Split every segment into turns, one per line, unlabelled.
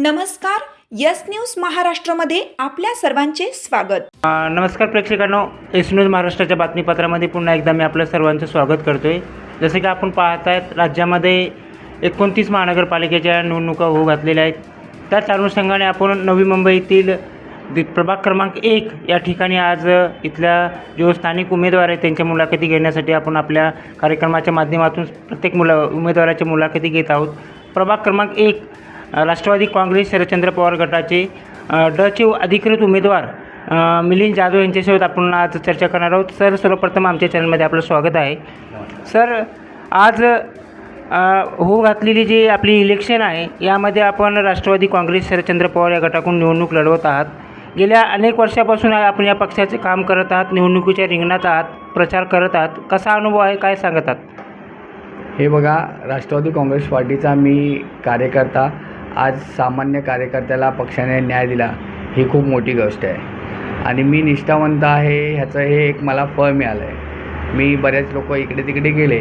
नमस्कार yes news महाराष्ट्रामध्ये आपल्या सर्वांचे स्वागत.
नमस्कार प्रेक्षकांनो एस न्यूज महाराष्ट्राच्या बातमीपत्रामध्ये पुन्हा एकदा मी आपल्या सर्वांचं स्वागत करतो आहे जसं की आपण पाहत आहेत राज्यामध्ये एकोणतीस महानगरपालिकेच्या निवडणुका होऊ घातलेल्या आहेत. त्याच अनुषंगाने आपण नवी मुंबईतील प्रभाग क्रमांक एक या ठिकाणी आज इथल्या जो स्थानिक उमेदवार आहेत त्यांच्या मुलाखती घेण्यासाठी आपण आपल्या कार्यक्रमाच्या माध्यमातून प्रत्येक मुला उमेदवाराच्या मुलाखती घेत आहोत. प्रभाग क्रमांक एक राष्ट्रवादी काँग्रेस शरदचंद्र पवार गटाचे डचे अधिकृत उमेदवार मिलिंद जाधव यांच्यासोबत आपण आज चर्चा करणार आहोत. सर सर्वप्रथम आमच्या चॅनलमध्ये आपलं स्वागत आहे. सर आज होऊ घातलेली जी आपली इलेक्शन आहे यामध्ये आपण राष्ट्रवादी काँग्रेस शरदचंद्र पवार या गटाकडून निवडणूक लढवत आहात. गेल्या अनेक वर्षापासून आपण या पक्षाचे काम करत आहात निवडणुकीच्या रिंगणात आहात प्रचार करत आहात. कसा अनुभव आहे काय सांगतात
हे बघा राष्ट्रवादी काँग्रेस पार्टीचा मी कार्यकर्ता आज सामान्य कार्यकर्त्याला पक्षाने न्याय दिला ही खूप मोठी गोष्ट आहे. आणि मी निष्ठावंत आहे ह्याचं हे एक मला फळ मिळालं आहे मी बरेच लोक इकडे तिकडे गेले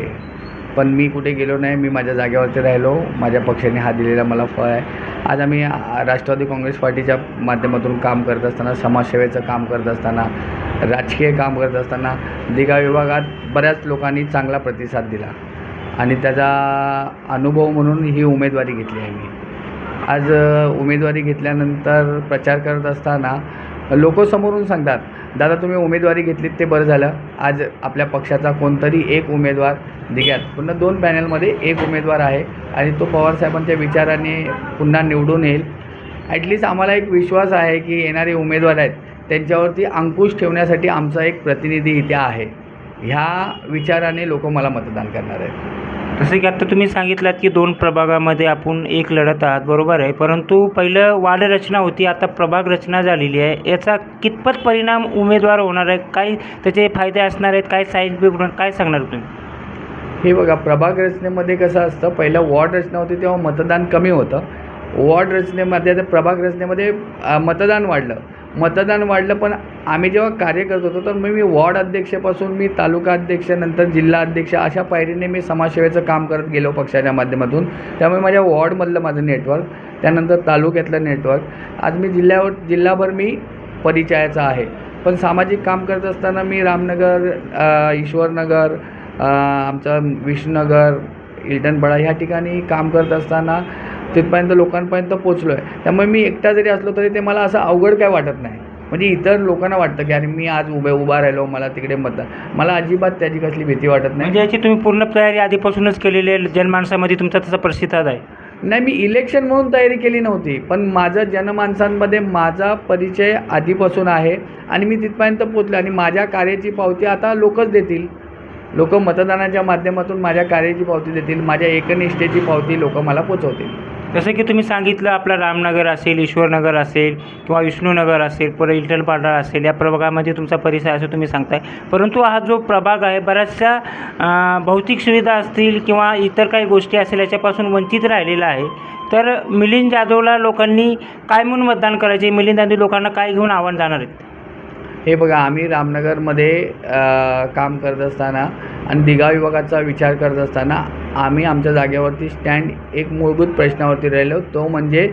पण मी कुठे गेलो नाही मी माझ्या जागेवरती राहिलो माझ्या पक्षाने हा दिलेला मला फळ आहे. आज आम्ही राष्ट्रवादी काँग्रेस पार्टीच्या माध्यमातून काम करत असताना समाजसेवेचं काम करत असताना राजकीय काम करत असताना दिघा विभागात बऱ्याच लोकांनी चांगला प्रतिसाद दिला. आणि त्याचा अनुभव म्हणून ही उमेदवारी घेतली आहे मी. आज उमेदवारी घेतल्यानंतर प्रचार करत असताना लोक समोरून सांगतात दादा तुम्ही उमेदवारी घेतलीत ते बरं झालं. आज आपल्या पक्षाचा कोणतरी एक उमेदवार दिघ्यात पुन्हा दोन पॅनलमध्ये एक उमेदवार आहे आणि तो पवारसाहेबांच्या विचाराने पुन्हा निवडून येईल. ॲटलिस्ट आम्हाला एक विश्वास आहे की येणारे उमेदवार आहेत त्यांच्यावरती अंकुश ठेवण्यासाठी आमचा एक प्रतिनिधी इथे आहे. ह्या विचाराने लोक मला मतदान करणार आहेत.
जसं की आत्ता तुम्ही सांगितलात की दोन प्रभागामध्ये आपण एक लढत आहात बरोबर आहे. परंतु पहिलं वार्ड रचना होती आता प्रभाग रचना झालेली आहे. याचा कितपत परिणाम उमेदवार होणार आहे? काय त्याचे फायदे असणार आहेत? काय साईड इफेक्ट काय सांगणार तुम्ही?
हे बघा प्रभाग रचनेमध्ये कसं असतं पहिलं वॉर्ड रचना होती तेव्हा मतदान कमी होतं. वॉर्ड रचनेमध्ये आता प्रभाग रचनेमध्ये मतदान वाढलं. मतदान वाढलं पण आम्ही जेव्हा कार्य करत होतो तर मग मी वॉर्ड अध्यक्षापासून मी तालुका अध्यक्ष नंतर जिल्हा अध्यक्ष अशा पायरीने मी समाजसेवेचं काम करत गेलो पक्षाच्या माध्यमातून. त्यामुळे माझ्या वॉर्डमधलं माझं नेटवर्क त्यानंतर तालुक्यातलं नेटवर्क आज मी जिल्ह्यावर जिल्हाभर मी परिचयाचा आहे. पण सामाजिक काम करत असताना मी रामनगर ईश्वरनगर आमचं विष्णुनगर इल्टनपाडा ह्या ठिकाणी काम करत असताना तिथपर्यंत लोकांपर्यंत पोचलो आहे त्यामुळे मी एकटा जरी असलो तरी ते मला असं अवघड काय वाटत नाही. म्हणजे इतर लोकांना वाटतं की अरे मी आज उभे उभा राहिलो मला तिकडे मतदान. मला अजिबात त्याची कसली भीती वाटत नाही.
म्हणजे याची तुम्ही पूर्ण तयारी आधीपासूनच केलेली आहे जनमानसामध्ये तुमचा तसा प्रतिसाद आहे?
नाही मी इलेक्शन म्हणून तयारी केली नव्हती पण माझं जनमानसांमध्ये माझा परिचय आधीपासून आहे आणि मी तिथपर्यंत पोचलो आणि माझ्या कार्याची पावती आता लोकच देतील. लोक मतदानाच्या माध्यमातून माझ्या कार्याची पावती देतील माझ्या एकनिष्ठेची पावती लोक मला पोचवतील.
जसं की तुम्ही सांगितलं आपलं रामनगर असेल ईश्वरनगर असेल किंवा विष्णुनगर असेल परत इल्टनपाडा असेल या प्रभागामध्ये तुमचा परिसर असं तुम्ही सांगताय. परंतु हा जो प्रभाग आहे बऱ्याचशा भौतिक सुविधा असतील किंवा इतर काही गोष्टी असेल याच्यापासून वंचित राहिलेला आहे. तर मिलिंद जाधवला लोकांनी काय म्हणून मतदान करायचे? मिलिंद जाधव लोकांना काय घेऊन आव्हान जाणार आहेत?
हे बघा आम्ही रामनगरमध्ये काम करत असताना आणि दिघा विभागाचा विचार करत असताना आम्ही आमच्या जागेवरती स्टँड एक मूलभूत प्रश्नावरती राहिलो. तो म्हणजे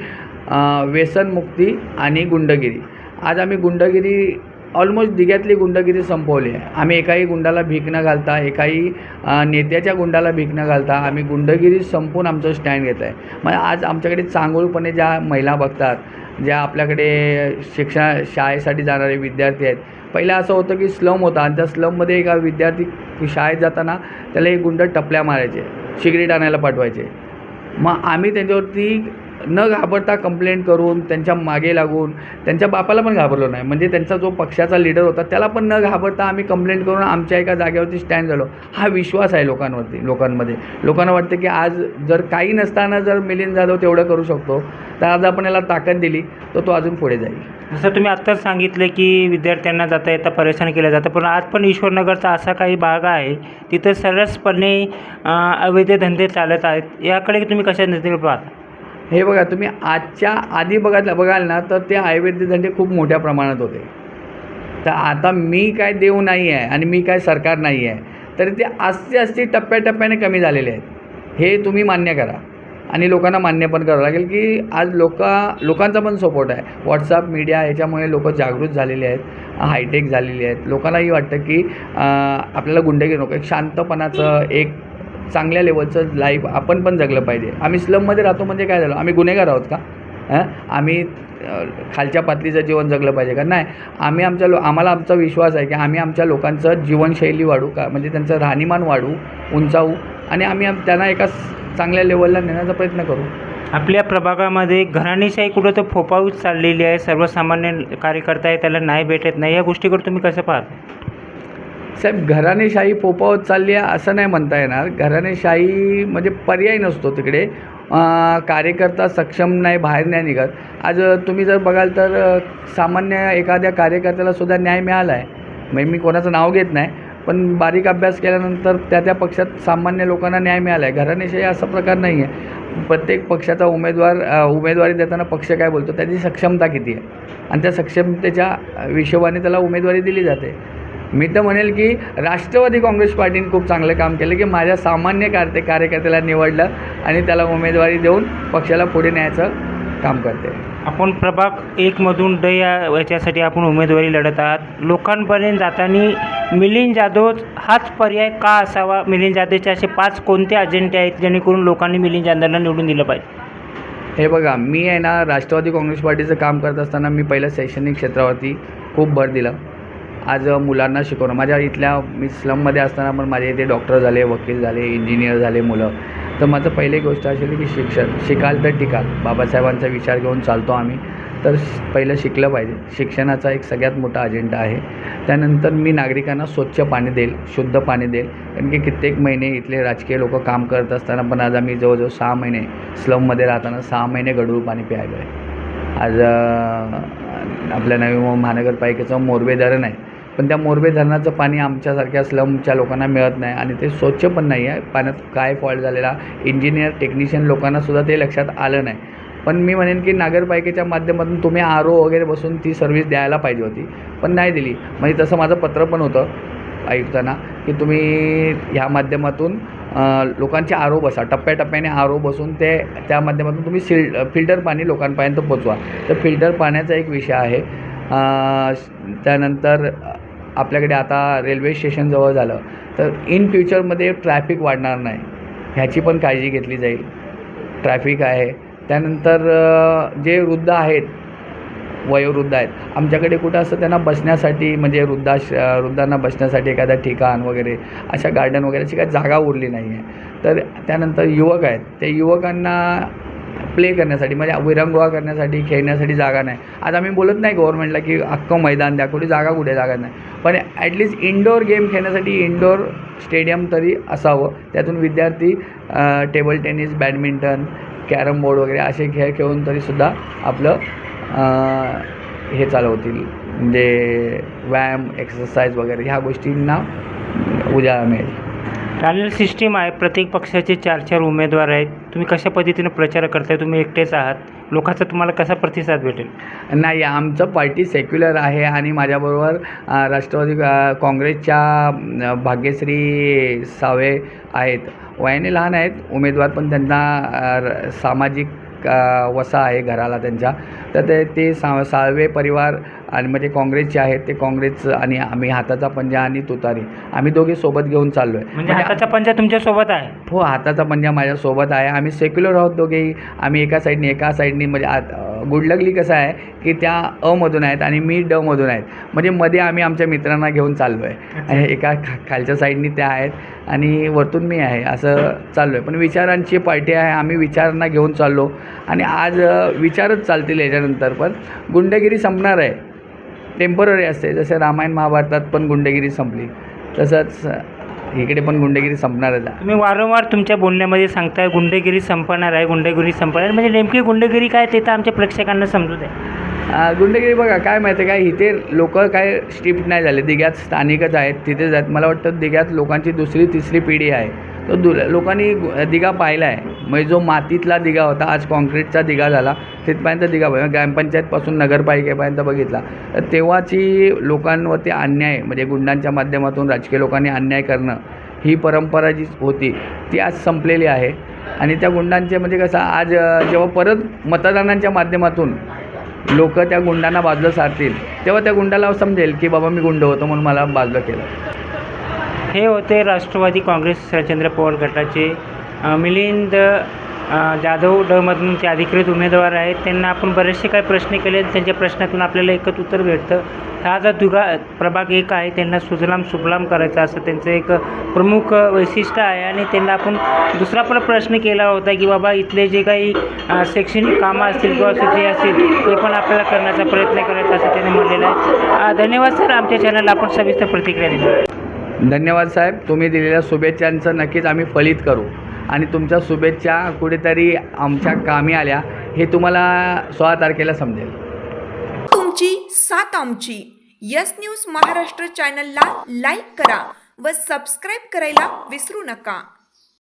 व्यसनमुक्ती आणि गुंडगिरी. आज आम्ही गुंडगिरी ऑलमोस्ट दिघ्यातली गुंडगिरी संपवली आहे. आम्ही एकाही गुंडाला भीक न घालता एकाही नेत्याच्या गुंडाला भीक न घालता आम्ही गुंडगिरी संपून आमचं स्टँड घेत आहे. मग आज आमच्याकडे चांगुलपणे ज्या महिला बघतात ज्या आपल्याकडे शिक्षण शाळेसाठी जाणारे विद्यार्थी आहेत. पहिलं असं होतं की स्लम होता आणि त्या स्लममध्ये एका विद्यार्थी शाळेत जाताना त्याला एक गुंड टपल्या मारायचे. सिगरेट आणायला पाठवायचे. मग आम्ही त्यांच्यावरती न घाबरता कंप्लेंट करून त्यांच्या मागे लागून त्यांच्या बापाला पण घाबरलो नाही. म्हणजे त्यांचा जो पक्षाचा लीडर होता त्याला पण न घाबरता आम्ही कंप्लेंट करून आमच्या एका जागेवरती स्टँड झालो. हा विश्वास आहे लोकांवरती लोकांमध्ये. लोकांना वाटतं की आज जर काही नसताना जर मिलिंद जाधव तेवढं करू शकतो तर आज आपण याला ताकद दिली तर तो अजून पुढे जाईल.
जसं तुम्ही आत्ताच सांगितलं की विद्यार्थ्यांना जाता येता परेशान केलं जातं पण आज पण ईश्वरनगरचा असा काही भाग आहे तिथं सरसपणे अवैध धंदे चालत आहेत. याकडे तुम्ही कशा नजरेने पाहता?
हे बघा तुम्ही आजच्या आधी बघा बघाल ना तर ते आयुर्वेद धंदे खूप मोठ्या प्रमाणात होते. तर आता मी काय देव नाही आहे आणि मी काय सरकार नाही आहे तरी ते आस्ते आस्ते टप्प्याटप्प्याने कमी झालेले आहेत. हे तुम्ही मान्य करा. आणि लोकांना मान्य पण करावं लागेल की आज लोक लोकांचा पण सपोर्ट आहे. व्हॉट्सअप मीडिया याच्यामुळे लोक जागृत झालेले आहेत हायटेक झालेली आहेत. लोकांनाही वाटतं की आपल्याला गुंडगिरी नको एक शांतपणाचं एक चांगल्या लेवलचं लाईफ आपण पण जगलं पाहिजे. आम्ही स्लममध्ये राहतो म्हणजे काय झालं? आम्ही गुन्हेगार आहोत का? आम्ही खालच्या पातळीचं जीवन जगलं पाहिजे का? नाही. आम्ही आमच्या लो आम्हाला आमचा विश्वास आहे की आम्ही आमच्या लोकांचं जीवनशैली वाढू का? म्हणजे त्यांचं राहणीमान वाढू उंचावू आणि आम्ही आम- त्यांना एका चांगल्या लेवलला नेण्याचा प्रयत्न करू.
आपल्या प्रभागामध्ये घराणीशाही कुठं तर फोपावत चाललेली आहे. सर्वसामान्य कार्यकर्ता आहे त्याला नाही भेटत नाही. या गोष्टीकडे तुम्ही कसं पाहता?
साहेब घराणेशाही पोपावत चालली आहे असं नाही म्हणता येणार. घराणेशाही म्हणजे पर्याय नसतो तिकडे. कार्यकर्ता सक्षम नाही बाहेर नाही निघत. आज तुम्ही जर बघाल तर सामान्य एखाद्या कार्यकर्त्याला सुद्धा न्याय मिळाला आहे म्हणजे मी कोणाचं नाव घेत नाही पण बारीक अभ्यास केल्यानंतर त्या त्या पक्षात सामान्य लोकांना न्याय मिळाला आहे घराणेशाही असा प्रकार नाही आहे प्रत्येक पक्षाचा उमेदवार उमेदवारी देताना पक्ष काय बोलतो? त्याची सक्षमता किती आहे? आणि त्या सक्षमतेच्या हिशोबाने त्याला उमेदवारी दिली जाते. मी तर म्हणेल की राष्ट्रवादी काँग्रेस पार्टीने खूप चांगलं काम केलं की माझ्या सामान्य कार्य कार्यकर्त्याला निवडलं आणि त्याला उमेदवारी देऊन पक्षाला पुढे न्यायचं काम करते.
आपण प्रभाग एकमधून ड या याच्यासाठी आपण उमेदवारी लढत आहात. लोकांपर्यंत जाताना मिलिंद जाधव हाच पर्याय का असावा? मिलिंद जाधवचे असे पाच कोणते अजेंडे आहेत जेणेकरून लोकांनी मिलिंद जाधवला निवडून दिलं पाहिजे?
हे बघा मी आहे ना राष्ट्रवादी काँग्रेस पार्टीचं काम करत असताना मी पहिलं शैक्षणिक क्षेत्रावरती खूप भर दिलं. आज मुलांना शिकवणं. माझ्या इथल्या मी स्लममध्ये असताना पण माझ्या इथे डॉक्टर झाले वकील झाले इंजिनियर झाले मुलं. तर माझं पहिली गोष्ट अशी होती की शिक्षण. शिकाल तर टिकाल. बाबासाहेबांचा विचार घेऊन चालतो आम्ही. तर पहिलं शिकलं पाहिजे. शिक्षणाचा एक सगळ्यात मोठा अजेंडा आहे. त्यानंतर मी नागरिकांना स्वच्छ पाणी देईल शुद्ध पाणी देईल. कारण की कित्येक महिने इथले राजकीय लोक काम करत असताना पण आज आम्ही जवळजवळ सहा महिने स्लममध्ये राहताना सहा महिने गढूळ पाणी प्यायलो आहे आज आपल्या नवी महानगरपालिकेचं मोरबे धरण आहे पण त्या मोरबे धरणाचं पाणी आमच्यासारख्या स्लमच्या लोकांना मिळत नाही आणि ते स्वच्छ पण नाही आहे. पाण्यात काय फॉल्ट झालेला इंजिनियर टेक्निशियन लोकांनासुद्धा ते लक्षात आलं नाही. पण मी म्हणेन की नगरपालिकेच्या माध्यमातून तुम्ही आर ओ वगैरे बसून ती सर्व्हिस द्यायला पाहिजे होती पण नाही दिली. म्हणजे तसं माझं पत्र पण होतं आयुक्तांना की तुम्ही ह्या माध्यमातून लोकांचे आरो बसा. टप्प्याटप्प्याने आरो बसून ते त्या माध्यमातून तुम्ही सिल फिल्टर पाणी लोकांपर्यंत पोचवा. तर फिल्टर पाण्याचा एक विषय आहे. त्यानंतर आपल्याकडे आता रेल्वे स्टेशनजवळ झालं तर इन फ्युचरमध्ये ट्रॅफिक वाढणार नाही. ह्याची पण काळजी घेतली जाईल. ट्रॅफिक आहे. त्यानंतर जे वृद्ध आहेत वयोवृद्ध आहेत आमच्याकडे कुठं असं त्यांना बसण्यासाठी म्हणजे वृद्धाश वृद्धांना बसण्यासाठी एखादं ठिकाण वगैरे अशा गार्डन वगैरे अशी काही जागा उरली नाही आहे तर त्यानंतर युवक आहेत. त्या युवकांना प्ले करण्यासाठी म्हणजे विरंगुळा करण्यासाठी खेळण्यासाठी जागा नाही. आज आम्ही बोलत नाही गव्हर्नमेंटला की अख्खं मैदान द्या कुठे जागा कुठे जागा नाही. पण ॲटलिस्ट इनडोअर गेम खेळण्यासाठी इनडोअर स्टेडियम तरी असावं. त्यातून विद्यार्थी table tennis badminton carrom board वगैरे असे खेळ खेळून तरीसुद्धा आपलं हे चालवतील. म्हणजे व्यायाम एक्सरसाइज वगैरे ह्या गोष्टींना उजाळा मिळेल.
पॅनल सिस्टीम आहे प्रत्येक पक्षाचे चार चार उमेदवार आहेत. तुम्ही कशा पद्धतीने प्रचार करताय? तुम्ही एकटेच आहात. लोकांचा तुम्हाला कसा प्रतिसाद भेटेल?
नाही आमचं पार्टी सेक्युलर आहे आणि माझ्याबरोबर राष्ट्रवादी काँग्रेसच्या भाग्यश्री सावे आहेत. वयाने लहान आहेत. उमेदवार पण त्यांना र- सामाजिक वसा आहे घराला त्यांच्या. तर ते ते सा साळवे परिवार आणि म्हणजे काँग्रेसचे आहेत ते काँग्रेस आणि आम्ही हाताचा पंजा आणि तुतारी आम्ही दोघे सोबत घेऊन चाललो आहे
म्हणजे हाताचा पंजा तुमच्यासोबत आहे?
हो हाताचा पंजा माझ्यासोबत आहे. आम्ही सेक्युलर आहोत दोघेही आम्ही एका साईडनी एका साईडनी म्हणजे आत गुडलगली कसं आहे की त्या अमधून आहेत आणि मी ड मधून आहेत. म्हणजे मध्ये आम्ही आमच्या मित्रांना घेऊन चाललो आहे एका खा खालच्या साईडनी त्या आहेत आणि वरतून मी आहे असं चाललो आहे पण विचारांची पार्टी आहे आम्ही विचारांना घेऊन चाललो. आणि आज विचारच चालतील याच्यानंतर. पण गुंडगिरी संपणार आहे. टेंपररी असते. जसं रामायण महाभारतात पण गुंडगिरी संपली. तसंच इकडे पण गुंडगिरी संपणारच आहे.
तुम्ही वारंवार तुमच्या बोलण्यामध्ये सांगताय गुंडेगिरी संपणार आहे गुंडेगिरी संपणार आहे. म्हणजे नेमकी गुंडेगिरी काय ते तर आमच्या प्रेक्षकांना समजू द्या.
आ, गुंडगिरी बघा काय माहिती आहे काय? इथे लोक काय स्ट्रिप्ट नाही झाले. दिघ्यात स्थानिकच आहेत तिथेच आहेत. मला वाटतं दिघ्यात लोकांची दुसरी तिसरी पिढी आहे. तो दु लोकांनी दिगा दिघा पाहिला आहे म्हणजे जो मातीतला दिघा होता आज काँक्रीटचा दिघा झाला तिथपर्यंत दिघा ग्रामपंचायतपासून नगरपालिकेपर्यंत बघितला. तर तेव्हाची लोकांवरती अन्याय म्हणजे गुंडांच्या माध्यमातून राजकीय लोकांनी अन्याय करणं ही परंपरा जी होती ती आज संपलेली आहे. आणि त्या गुंडांचे म्हणजे कसं आज जेव्हा परत मतदानांच्या माध्यमातून लोक त्या गुंडांना बाजलं सारतील तेव्हा त्या गुंडाला समजेल की बाबा मी गुंड होतो म्हणून मला बाजलं केलं.
हे होते राष्ट्रवादी काँग्रेस शरदचंद्र पवार गटाचे. मिलिंद जाधव डमधून ते अधिकृत उमेदवार आहेत. त्यांना आपण बरेचसे काही प्रश्न केले त्यांच्या प्रश्नातून आपल्याला एकच उत्तर भेटतं. हा जो दुगा प्रभाग एक आहे त्यांना सुजलाम सुफलाम करायचा असं त्यांचं एक प्रमुख वैशिष्ट्य आहे. आणि त्यांना आपण दुसरा पण प्रश्न केला होता की बाबा इथले जे काही शैक्षणिक कामं असतील किंवा सुची असतील ते पण आपल्याला करण्याचा प्रयत्न करायचा असं त्यांनी म्हणलेलं आहे. धन्यवाद सर. आमच्या चॅनलला आपण सविस्तर प्रतिक्रिया दिली.
धन्यवाद साहेब. तुम्ही दिलेल्या शुभेच्छांचं नक्कीच आम्ही फलित करू. आणि तुमच्या शुभेच्छा कुठेतरी आमच्या कामी आल्या हे तुम्हाला सोळा तारखेला समजेल.
तुमची सात आमची. यस न्यूज महाराष्ट्र चॅनलला लाईक करा व सबस्क्राईब करायला विसरू नका.